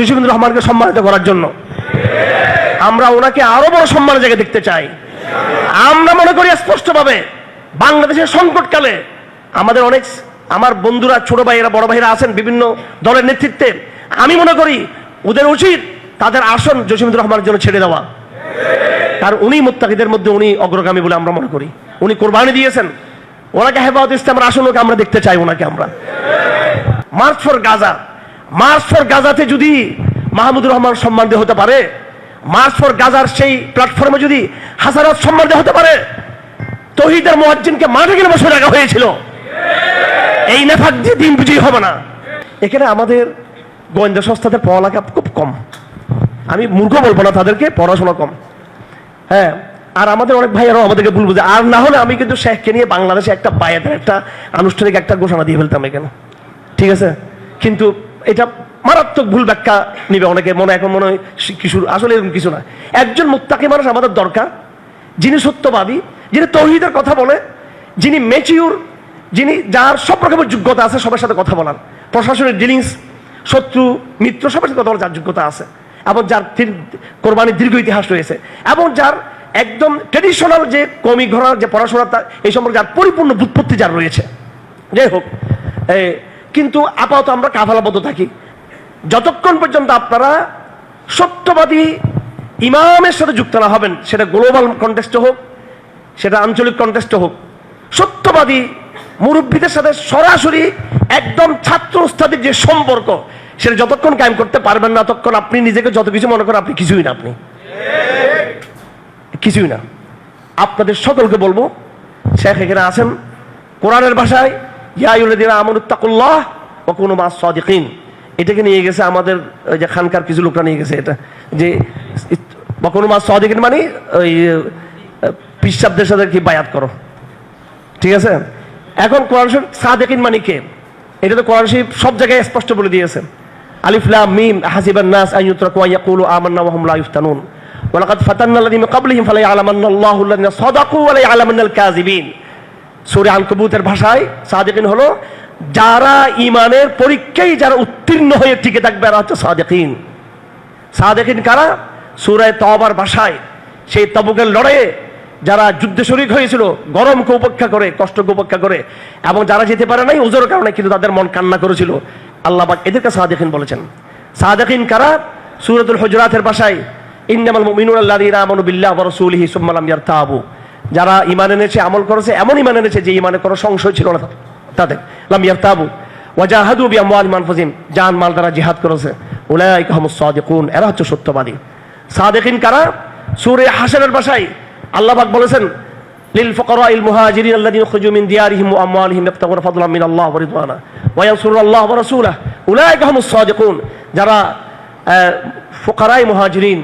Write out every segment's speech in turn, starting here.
জসিমুদ্দিন রহমানকে সম্মানিত করার জন্য। আমরা ওনাকে আরও বড় সম্মানের জায়গায় দেখতে চাই। আমরা মনে করি স্পষ্টভাবে বাংলাদেশের সংকটকালে আমাদের অনেক আমার বন্ধুরা, ছোট ভাইয়েরা, বড় ভাইয়েরা আছেন বিভিন্ন দলের নেতৃত্বে। আমি মনে করি ওদের উচিত তাদের আসন জসিমুদ্দিন রহমানের জন্য ছেড়ে দেওয়া। কারণ উনি মুত্তাকিদের মধ্যে উনি অগ্রগামী বলে আমরা মনে করি। উনি কোরবানি দিয়েছেন। ওনাকে হেফাজত ইসলামের আসনকে আমরা দেখতে চাই, ওনাকে আমরা। March for Gaza. মার্চ গাজাতে যদি মাহমুদুর রহমান সম্মান দিয়ে হতে পারে মার্চ গাজার সেই প্ল্যাটফর্মে যদি হাসারত সম্মান দিয়ে হতে পারে, তহিদের মোয়াজ্জিনকে মাঠে গেলে বসে রাখা হয়েছিল। এই নেফাক দিয়ে দিন বিজয়ী হবে না। এখানে আমাদের গোয়েন্দা সংস্থাদের পড়ালেখা খুব কম। আমি মূর্খ বলব না, তাদেরকে পড়াশোনা কম। হ্যাঁ আর আমাদের অনেক ভাইয়ারাও আমাদেরকে ভুল বুঝে আর না হলে আমি কিন্তু শেখকে নিয়ে বাংলাদেশে একটা বায়াতের একটা আনুষ্ঠানিক একটা ঘোষণা দিয়ে ফেলতাম এখানে। ঠিক আছে? কিন্তু এটা মারাত্মক ভুল ব্যাখ্যা নিবে অনেকে, মনে এখন মনে হয় কিছু আসলে এরকম কিছু না। একজন মুত্তাকি মানুষ আমাদের দরকার, যিনি সত্যবাদী, যিনি তৌহিদের কথা বলে, যিনি মেচিউর যিনি যার সব রকমের যোগ্যতা আছে সবার সাথে কথা বলার। প্রশাসনের ডিলিংস শত্রু, মিত্র সবার সাথে কথা বলার যার যোগ্যতা আছে। এবং যার কোরবানির দীর্ঘ ইতিহাস রয়েছে। এবং যার একদম ট্রেডিশনাল যে কমি ঘরার যে পড়াশোনা তার এই সম্পর্কে যার পরিপূর্ণ বুৎপত্তি যার রয়েছে। যাই হোক কিন্তু আপাতত আমরা কাফালাবদ্ধ থাকি। যতক্ষণ পর্যন্ত আপনারা সত্যবাদী ইমামের সাথে যুক্ত না হবেন, সেটা গ্লোবাল কন্টেস্টে হোক, সেটা আঞ্চলিক কন্টেস্টে হোক, সত্যবাদী মুরব্বীদের সাথে সরাসরি একদম ছাত্র উস্তাদের যে সম্পর্ক, সেটা যতক্ষণ কায়েম করতে পারবেন না, ততক্ষণ আপনি নিজেকে যত কিছু মনে করেন, আপনি কিছুই না আপনি। কিছুই না। আপনাদের সকলকে বলব, শেখ এখানে আছেন, কোরআনের ভাষায় কোনো সদিকিন। এটাকে নিয়ে গেছে আমাদের যে খানকার কিছু লোকরা নিয়ে গেছে এটা। যে বকনু মাস মানে ওই পিসাবদের সাথে কি বায়াত করো। ঠিক আছে? এখন কোরআন শরীফ, সাদেকিন মানে কে? এটা তো কোরআন শরীফ সব জায়গায় স্পষ্ট বলে দিয়েছে। আলিফ, লাম, মিম, হাসিবান নাস, আন ইউতরাকু, আন ইয়াকুলু, আমান্না ওয়া হুম লা ইফতানুন ওয়ালাকাদ ফাতান্না আল্লাযিনা মিন ক্বাবলিহিম ফালা ইয়ালামান্না আল্লাহু আল্লাযিনা সাদাকু ওয়া লা ইয়ালামান্না আল কাযিবিন। সূরা আনকাবুতের ভাষায় সাদিকিন হলো, যারা ইমানের পরীক্ষায় যারা উত্তীর্ণ হয়ে টিকে থাকবে এরা হচ্ছে সাদিকিন। সাদেকিন কারা? সুরায় তবার ভাষায়। সেই তবুকের লড়াইয়ে যারা যুদ্ধে শরিক হয়েছিল, গরমকে উপেক্ষা করে, কষ্টকে উপেক্ষা করে, এবং যারা যেতে পারে নাই ওজোর কারণে কিন্তু তাদের মন কান্না করেছিল। আল্লাহ পাক এদেরকে সাদেকিন বলেছেন। সাদেকিন কারা? সুরতুল হুজরাতের ভাষায়, ইন্নামাল মুমিনুন আল্লাযীনা আমানু বিল্লাহি ওয়া রাসূলিহি সুম্মা লাম ইয়ারতাবু যারা ইমান এনেছে, আমল করেছে, এমন ইমান এনেছে যে ঈমানে কোনো সংশয় ছিল না তাদের। লাম ইয়ারতাবু ওয়াজাহাদু বিআমওয়ালিহিম আনফুসিহিম জান মাল দ্বারা জিহাদ করেছে। উলাইকা হুমুস সাদিকুন, এরা হচ্ছে সত্যবাদী। সাদেকিন কারা? সূরা হাসরের ভাষায় আল্লাহ পাক বলেছেন, লিল ফুকারাইল মুহাজিরিন আল্লাযীনা খুরজু মিন দিয়ারিহিম ওয়া আমওয়ালিহিম ইয়াবতাগুনা ফাদলাম মিন আল্লাহ ওয়া রিদওয়ানা ওয়া ইয়ানসুরুল্লাহ ওয়া রাসূলাহ। উলাইকা হুমুস সাদিকুন, যারা ফুকারাই মুহাজিরিন,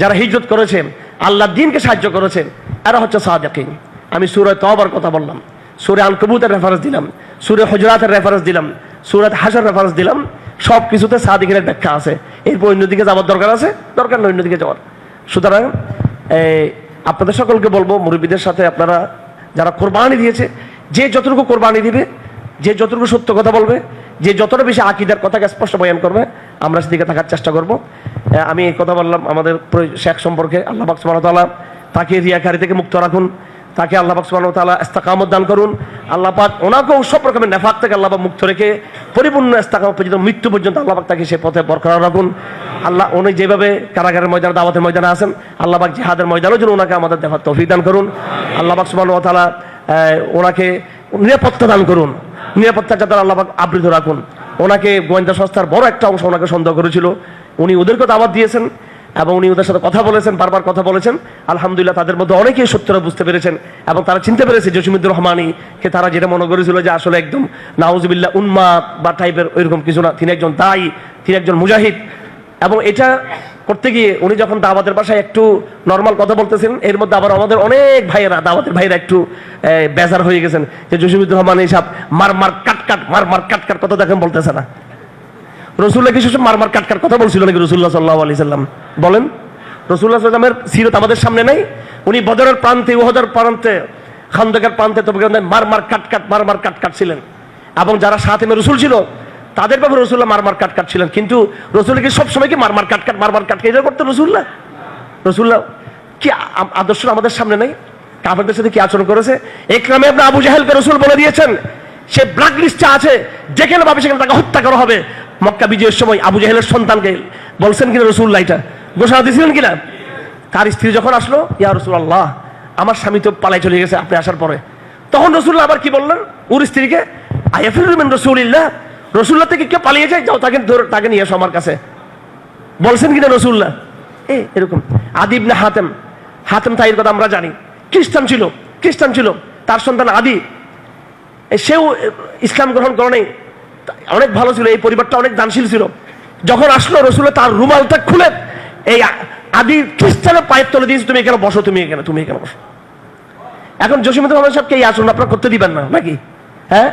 যারা হিজরত করেছেন আল্লাহর দিনকে সাহায্য করেছেন এরা হচ্ছে সাদেকিন। আমি সূরা তওবার কথা বললাম, সুরে আল কবুতের রেফারেন্স দিলাম, সুরে হুজরাতের রেফারেন্স দিলাম সূরাত হাসর রেফারেন্স দিলাম সব কিছুতে সাদিকের ব্যাখ্যা আছে। এরপর অন্যদিকে যাওয়ার দরকার আছে? দরকার নয় অন্যদিকে যাওয়ার। সুতরাং আপনাদের সকলকে বলব, মুরব্বীদের সাথে আপনারা যারা কোরবানি দিয়েছে, যে যতটুকু কোরবানি দিবে, যে যতটুকু সত্য কথা বলবে, যে যতটা বেশি আকিদার কথাকে স্পষ্ট বয়ান করবে, আমরা সেদিকে থাকার চেষ্টা করব। আমি এই কথা বললাম আমাদের শেখ সম্পর্কে, আল্লাহ বাক সুবহানাহু ওয়া তাআলা তাকে রিয়াকারি থেকে মুক্ত রাখুন। তাকে আল্লাহ পাক সুবহানাহু ওয়া দান করুন। আল্লাহ পাক ওনাকেও সব রকমের নেফাক থেকে আল্লাহ পাক মুক্ত রেখে পরিপূর্ণ ইস্তেকামত পর্যন্ত, মৃত্যু পর্যন্ত আল্লাহ পাক তাকে সে পথে বরকরার রাখুন। আল্লাহ উনি যেভাবে কারাগারের ময়দানে, দাওয়াতের ময়দানে আছেন, আল্লাহ পাক জিহাদের ময়দানের জন্য ওনাকে আমাদের দেখার তৌফিক দান করুন। আল্লাহ পাক সুবহানাহু ওয়া তাআলা ওনাকে নিরাপত্তা দান করুন। নিরাপত্তার যাতে আল্লাহ পাক আবৃত রাখুন। ওনাকে গোয়েন্দা সংস্থার বড় একটা অংশ ওনাকে সন্দেহ করেছিল। উনি ওদেরকে দাওয়াত দিয়েছেন। এবং উনি ওদের সাথে কথা বলেছেন, বারবার কথা বলেছেন। আলহামদুলিল্লাহ তাদের মধ্যে অনেকেই সত্যটা বুঝতে পেরেছেন এবং তারা চিনতে পেরেছে জসিমুদ্দুর রহমানি, কে তারা যেটা মনে করেছিল যে আসলে একদম নাউজুবিল্লাহ উন্মাদ বা টাইপের ওইরকম কিছু না। তিনি একজন দায়ী, তিনি একজন মুজাহিদ। এবং এটা করতে গিয়ে উনি যখন দাওয়াতের বাসায় একটু নর্মাল কথা বলতেছেন, এর মধ্যে আবার আমাদের অনেক ভাইয়েরা, দাওয়াতের ভাইয়েরা একটু বেজার হয়ে গেছেন যে জসিমুদ্দুর রহমান এইসব মার মার কাট কাট, মার মার কাট কাট, কথা দেখেন বলতেছে না। রসুল্লাহ কিছু মারমার কাটকার কথা বলছিল নাকি রসুল্লাহ সাল্লাহ আলি সাল্লাম? বলেন। রসুল্লাহ সাল্লামের সিরত আমাদের সামনে নেই। উনি বদরের প্রান্তে, উহদের প্রান্তে, খান্দকের প্রান্তে, তবে মার মার কাট কাট মার মার কাট কাট ছিলেন। এবং যারা সাথে রসুল ছিল, তাদের ব্যাপারে রসুল্লাহ মারমার কাট কাট ছিলেন। কিন্তু রসুল্লাহ কি সবসময় কি মারমার কাট কাট মারমার কাট এটা করতেন রসুল্লাহ? রসুল্লাহ কি আদর্শ আমাদের সামনে নেই? কাফেরদের সাথে কি আচরণ করেছে? একরামে আপনি আবু জাহেলকে রসুল বলে দিয়েছেন, সে ব্ল্যাক লিস্টে আছে যেখানে ভাবে সেখানে তাকে হত্যা করা হবে। মক্কা বিজয়ের সময় আবু জাহেলের সন্তানকে বলছেন কিনা রসুল্লাহ এটা? ঘোষণা দিয়েছিলেন কিনা? তার স্ত্রী যখন আসলো, ইয়া রসুল আল্লাহ আমার স্বামী তো পালাই চলে গেছে, আপনি আসার পরে। তখন রসুল্লাহ আবার কি বললেন? ওর স্ত্রীকে আইফিল রসুলিল্লাহ রসুল্লাহ থেকে কে পালিয়ে যায়? যাও, তাকে ধরে, তাকে নিয়ে এসো আমার কাছে। বলছেন কিনা রসুল্লাহ এ, এরকম। আদিব না হাতেম হাতেম তাইর কথা আমরা জানি। খ্রিস্টান ছিল খ্রিস্টান ছিল। তার সন্তান আদি সেও ইসলাম গ্রহণ করে অনেক ভালো ছিল, এই পরিবারটা অনেক দানশীল ছিল। যখন আসলো রসুল্লাহ তার রুমালটা খুলে, এই আদি খ্রিস্টানের পায়ের তলে দিয়েছে তুমি এখানে বসো, তুমি এখানে তুমি এখানে বসো। এখন জসিমুদ্দিন রহমান সাহেবকে এই আচরণ আপনারা করতে দিবেন না, নাকি? হ্যাঁ?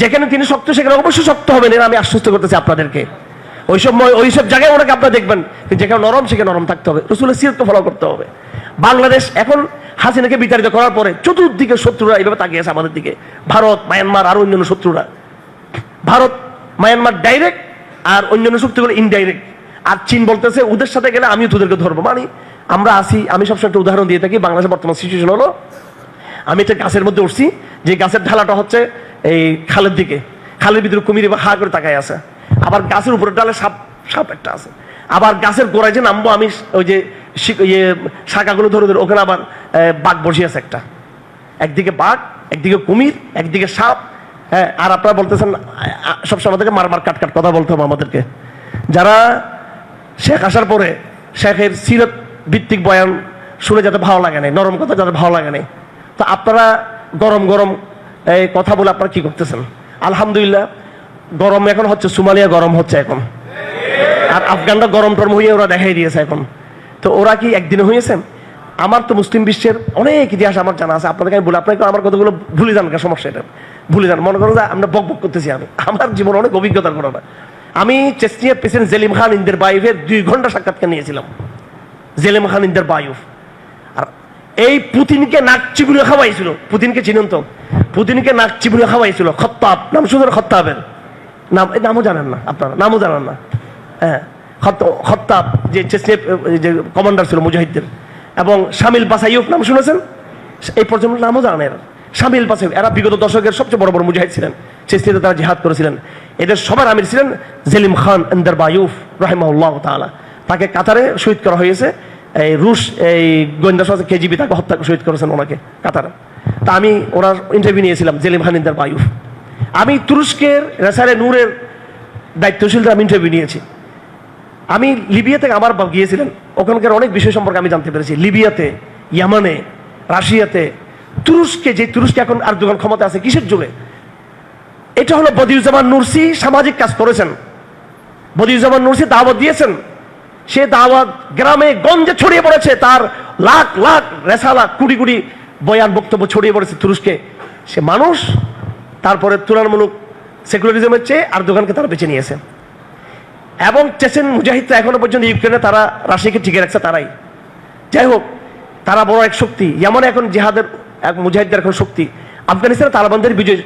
যেখানে তিনি শক্ত, সেখানে অবশ্যই শক্ত হবেন, এর আমি আশ্বস্ত করতেছি আপনাদেরকে। ওইসব ওইসব জায়গায় ওনাকে আপনারা দেখবেন যেখানে নরম, সেখানে নরম থাকতে হবে। রসুলের সিরতকে ফলো করতে হবে। বাংলাদেশ এখন হাসিনাকে বিতাড়িত করার পরে চতুর্দিকে শত্রুরা এইভাবে তাকিয়েছে আমাদের দিকে। ভারত, মায়ানমার, আর অন্যান্য শত্রুরা। ভারত, মায়ানমার ডাইরেক্ট আর অন্যান্য শক্তিগুলো ইনডাইরেক্ট আর চীন বলতেছে, ওদের সাথে গেলে আমিও তোদেরকে ধরবো। মানে আমরা আসি আমি সবসময় একটা উদাহরণ দিয়ে থাকি, বাংলাদেশের বর্তমান সিচুয়েশন হলো, আমি একটা গাছের মধ্যে উঠছি, যে গাছের ঢালাটা হচ্ছে এই খালের দিকে। খালের ভিতরে কুমির এবার হা করে তাকায় আছে। আবার গাছের উপরে ডালে সাপ সাপ একটা আছে। আবার গাছের গোড়ায় যে নামবো, আমি ওই যে ইয়ে শাখাগুলো ধরে ধরে, ওখানে আবার বাঘ বসে আছে একটা। একদিকে বাঘ, একদিকে কুমির, একদিকে সাপ হ্যাঁ আর আপনারা বলতেছেন সবসময় আমাদেরকে মারমার কাট কাট কথা বলতে হবে আমাদেরকে। যারা শেখ আসার পরে শেখের সিরত ভিত্তিক বয়ান শুনে যাতে ভালো লাগে নাই, নরম কথা যাতে ভালো লাগে নাই, তো আপনারা গরম গরম এই কথা বলে আপনারা কি করতেছেন? আলহামদুলিল্লাহ, গরম এখন হচ্ছে, সোমালিয়া গরম হচ্ছে এখন। আর আফগানরা গরম টরম হয়ে ওরা দেখাই দিয়েছে এখন। তো ওরা কি একদিনে হয়েছে আমার তো মুসলিম বিশ্বের অনেক ইতিহাস আমার জানা আছে। আপনাদেরকে আমি বলি আপনাকে আমার কথাগুলো ভুলে যান সমস্যা এটা। ভুলে যান। মনে করেন যে আমরা বক বক করতেছি আমি। আমার জীবন অনেক অভিজ্ঞতার ঘটনা আমি চেস্টিয়া প্রেসিডেন্ট জেলিম খান ইন্দের বাইফের দুই ঘণ্টা সাক্ষাৎকার নিয়েছিলাম। জেলিম খান ইন্দের বাইফ আর এই পুতিনকে নাক চিবুড়ে খাওয়াইছিল। পুতিনকে চিনুন তো? পুতিনকে নাক চিবুড়ে খাওয়াইছিল। খত্তাব। নাম শুনুন খত্তাবের? নাম এই নামও জানেন না আপনারা। নামও জানেন না। হ্যাঁ। খত্ত- খত্তাব, যে চেসনে যে কমান্ডার ছিল মুজাহিদদের। এবং শামিল বাসাইয়ুব নাম শুনেছেন? এই পর্যন্ত নামও জানেন। শামিল বাসাইয়ুব এরা বিগত দশকের সবচেয়ে বড় বড় মুজাহিদ ছিলেন। চেসনিতে তারা জিহাদ করেছিলেন। এদের সবার আমির ছিলেন জেলিম খান এন্দার বায়ুফ রাহিমাহুল্লাহ তাআলা। তাকে কাতারে শহীদ করা হয়েছে। এই রুশ, এই গোয়েন্দা সংস্থা কেজিবি তাকে হত্যা শহীদ করেছেন ওনাকে কাতারে। তা আমি ওনার ইন্টারভিউ নিয়েছিলাম, জেলিম খান ইন্দার বায়ুফ আমি তুরস্কের রেসারে নূরের দায়িত্বশীলদের আমি ইন্টারভিউ নিয়েছি। আমি লিবিয়াতে আমার গিয়েছিলেন। ওখানকার অনেক বিষয় সম্পর্কে আমি জানতে পেরেছি। লিবিয়াতে, ইয়ামানে, রাশিয়াতে, তুরস্কে, যে তুরস্কে এখন আর দোকান ক্ষমতা আছে কিসের যুগে? এটা হলো বদিউজ্জামান নুরসি সামাজিক কাজ করেছেন। বদিউজ্জামান নুরসি দাওয়াত দিয়েছেন। সে দাওয়াত গ্রামে গঞ্জে ছড়িয়ে পড়েছে। তার লাখ লাখ, রেসালা, কুড়ি কুড়ি বয়ান বক্তব্য ছড়িয়ে পড়েছে তুরস্কে। সে মানুষ, তারপরে তুলনামূলক সেকুলারিজমের চেয়ে আর দোকানকে তারা বেছে নিয়েছে। এবং চেচেন মুজাহিদরা এখনও পর্যন্ত ইউক্রেনে তারা, রাশিয়াকে টিকে রাখছে, তারাই। যাই হোক, তারা বড় এক শক্তি। যেমন এখন জেহাদের, এক মুজাহিদদের এখন শক্তি। আফগানিস্তানে তালেবানদের বিজয়।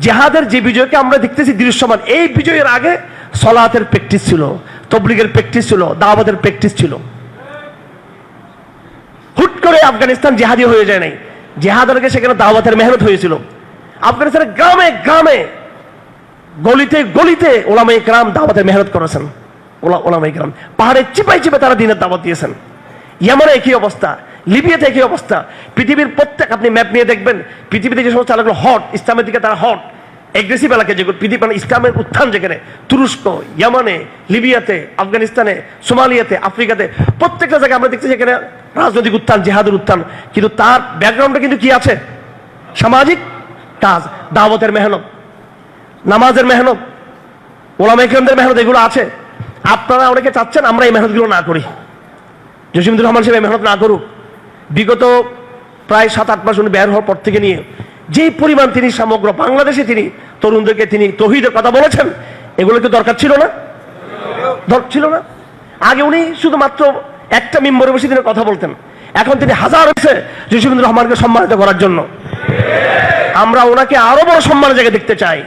জেহাদের যে বিজয়কে আমরা দেখতেছি দৃশ্যমান, এই বিজয়ের আগে সলাতের প্র্যাকটিস ছিল, তবলিগের প্র্যাকটিস ছিল, দাওয়াতের প্র্যাকটিস ছিল। হুট করে আফগানিস্তান জেহাদি হয়ে যায় নাই। জেহাদের আগে সেখানে দাওয়াতের মেহনত হয়েছিল। আফগানিস্তানের গ্রামে গ্রামে, গলিতে গলিতে ওলামাই গ্রাম দাওয়াতের মেহনত করেছেন। ওলা ওলামাই গ্রাম পাহাড়ে চিপাই চিপে তারা দিনের দাওয়াত দিয়েছেন। ইয়ামানে একই অবস্থা, লিবিয়াতে একই অবস্থা। পৃথিবীর প্রত্যেক আপনি ম্যাপ নিয়ে দেখবেন, পৃথিবীতে যে সমস্ত এলাকাগুলো হট, ইসলামের দিকে তারা হট এগ্রেসিভ এলাকা যেগুলো, পৃথিবী মানে ইসলামের উত্থান যেখানে, তুরস্ক, ইয়ামানে, লিবিয়াতে, আফগানিস্তানে, সোমালিয়াতে, আফ্রিকাতে, প্রত্যেকটা জায়গায় আমরা দেখছি যেখানে রাজনৈতিক উত্থান, জেহাদের উত্থান। কিন্তু তার ব্যাকগ্রাউন্ডে কিন্তু কি আছে? সামাজিক কাজ, দাওয়াতের মেহনত, নামাজের মেহনত ওলামা মেহনত, এগুলো আছে। আপনারা অনেকে চাচ্ছেন, আমরা এই মেহনতগুলো না করি। জসিমুদ্দুর রহমান সাহেব এই মেহনত না করুক। বিগত প্রায় সাত, আট মাস উনি বের হওয়ার পর থেকে নিয়ে যেই পরিমাণ তিনি সমগ্র বাংলাদেশে তিনি তরুণদেরকে তিনি তহিদের কথা বলেছেন, এগুলো কি দরকার ছিল না? দরকার ছিল না। আগে উনি শুধুমাত্র একটা মেম্বরে বসে তিনি কথা বলতেন। এখন তিনি হাজার হয়েছে জসিমুদ্দুর রহমানকে সম্মানিত করার জন্য। আমরা ওনাকে আরও বড় সম্মানের জায়গায় দেখতে চাই।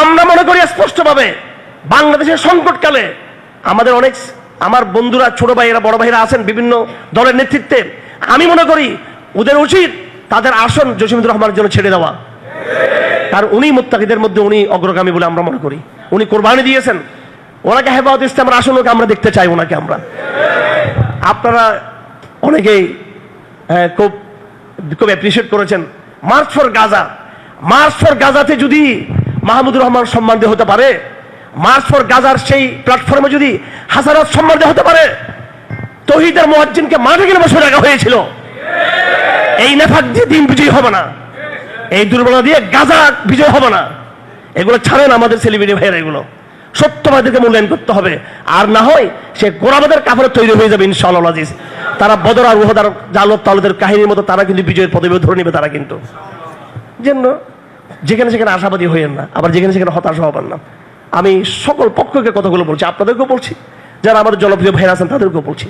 আমরা মনে করি স্পষ্টভাবে বাংলাদেশের সংকটকালে আমাদের অনেক আমার বন্ধুরা, ছোট ভাইয়েরা, বড় ভাইয়েরা আছেন বিভিন্ন দলের নেতৃত্বে। আমি মনে করি ওদের উচিত তাদের আসন জসিমুদ্দুর রহমানের জন্য ছেড়ে দেওয়া। কারণ উনি মুত্তাকিদের মধ্যে উনি অগ্রগামী বলে আমরা মনে করি। উনি কোরবানি দিয়েছেন। ওনাকে হেফাজত ইসলামের আসনকে আমরা দেখতে চাই ওনাকে আমরা। আপনারা অনেকেই খুব খুব অ্যাপ্রিসিয়েট করেছেন। March for Gaza march for গাজাতে যদি মাহমুদুর রহমান সম্মান দিয়ে হতে পারে মার্চ ফর গাজার সেই প্ল্যাটফর্মে যদি হাজারত সম্মান হতে পারে, তহিদের মোয়াজ্জিনকে মাঠে গেলে বসে রাখা হয়েছিল। এই নেফাক দিয়ে দিন বিজয়ী হবে না। এই দুর্বলতা দিয়ে গাজা বিজয় হবে না। এগুলো ছাড়েন আমাদের সেলিব্রিটি ভাইয়েরা এগুলো। সত্যবাদীকে মূল্যায়ন করতে হবে। আর না হয় সে গোড়াবাদের কাপড়ে তৈরি হয়ে যাবে ইনশাআল্লাহ আজিজ। তারা বদর আর উহদার জালত তালদের কাহিনীর মতো তারা কিন্তু বিজয়ের পদবী ধরে নেবে তারা কিন্তু। জন্য যেখানে সেখানে আশাবাদী হইয়েন না, আবার যেখানে সেখানে হতাশ হবেন না। আমি সকল পক্ষকে কথাগুলো বলছি, আপনাদেরকেও বলছি, যারা আমাদের জনপ্রিয় ভাইরা আছেন তাদেরকেও বলছি।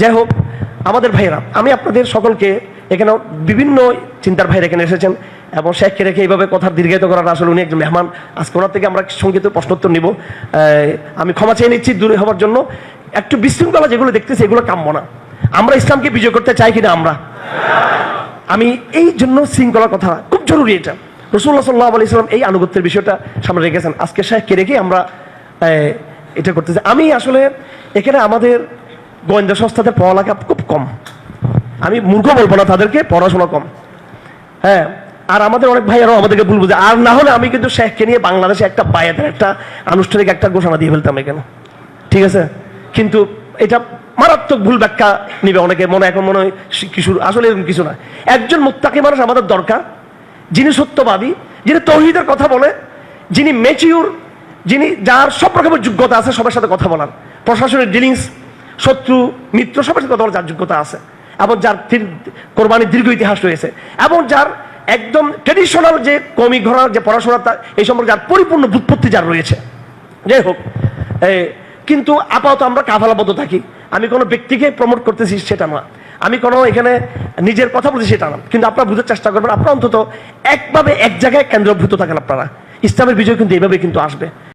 যাই হোক, আমাদের ভাইরা আমি আপনাদের সকলকে এখানে বিভিন্ন চিন্তার ভাইরা এখানে এসেছেন এবং শেখকে রেখে এইভাবে কথা দীর্ঘায়িত করাটা আসলে উনি একজন মেহমান। আজকে ওনার থেকে আমরা সংগীত প্রশ্নোত্তর নিব। আমি ক্ষমা চেয়ে নিচ্ছি দূরে হওয়ার জন্য। একটু বিশৃঙ্খলা যেগুলো দেখতেছি, এগুলো কাম্য না। আমরা ইসলামকে বিজয় করতে চাই কিনা আমরা? আমি এই জন্য শৃঙ্খলার কথা, খুব জরুরি এটা। রসুল্লাহ সাল্লাহ আলি ইসলাম এই আনুগত্যের বিষয়টা সামনে রেখেছেন। আজকে শেখকে রেখে আমরা এটা করতেছি। আমি আসলে এখানে আমাদের গোয়েন্দা সংস্থাদের পড়ালেখা খুব কম। আমি মূর্খ বলব না, তাদেরকে পড়াশোনা কম। হ্যাঁ আর আমাদের অনেক ভাই ভাইয়ারাও আমাদেরকে ভুল বুঝে। আর না হলে আমি কিন্তু শেখকে নিয়ে বাংলাদেশে একটা বায়াতের একটা আনুষ্ঠানিক একটা ঘোষণা দিয়ে ফেলতাম এখানে। ঠিক আছে? কিন্তু এটা মারাত্মক ভুল ব্যাখ্যা নিবে অনেকে। মনে এখন মনে হয় কিশোর আসলে এরকম কিছু না। একজন মুত্তাকি মানুষ আমাদের দরকার। যিনি সত্যবাদী, যিনি তৌহিদের কথা বলে, যিনি মেচিউর যিনি যার সব রকমের যোগ্যতা আছে সবার সাথে কথা বলার। প্রশাসনের ডিলিংস শত্রু, মিত্র সবার সাথে কথা বলার যার যোগ্যতা আছে। এবং যার কোরবানির দীর্ঘ ইতিহাস রয়েছে। এবং যার একদম ট্রেডিশনাল যে কমি ঘরার যে পড়াশোনা তার এই সম্পর্কে যার পরিপূর্ণ বুৎপত্তি যার রয়েছে। যাই হোক কিন্তু আপাতত আমরা কাফালাবদ্ধ থাকি। আমি কোনো ব্যক্তিকে প্রমোট করতেছি সেটা না আমি কোনো এখানে নিজের কথা বলছি সেটা না। কিন্তু আপনারা বুঝার চেষ্টা করবেন, আপনারা অন্তত একভাবে এক জায়গায় কেন্দ্রভূত থাকেন আপনারা। ইসলামের বিজয় কিন্তু এইভাবে কিন্তু আসবে।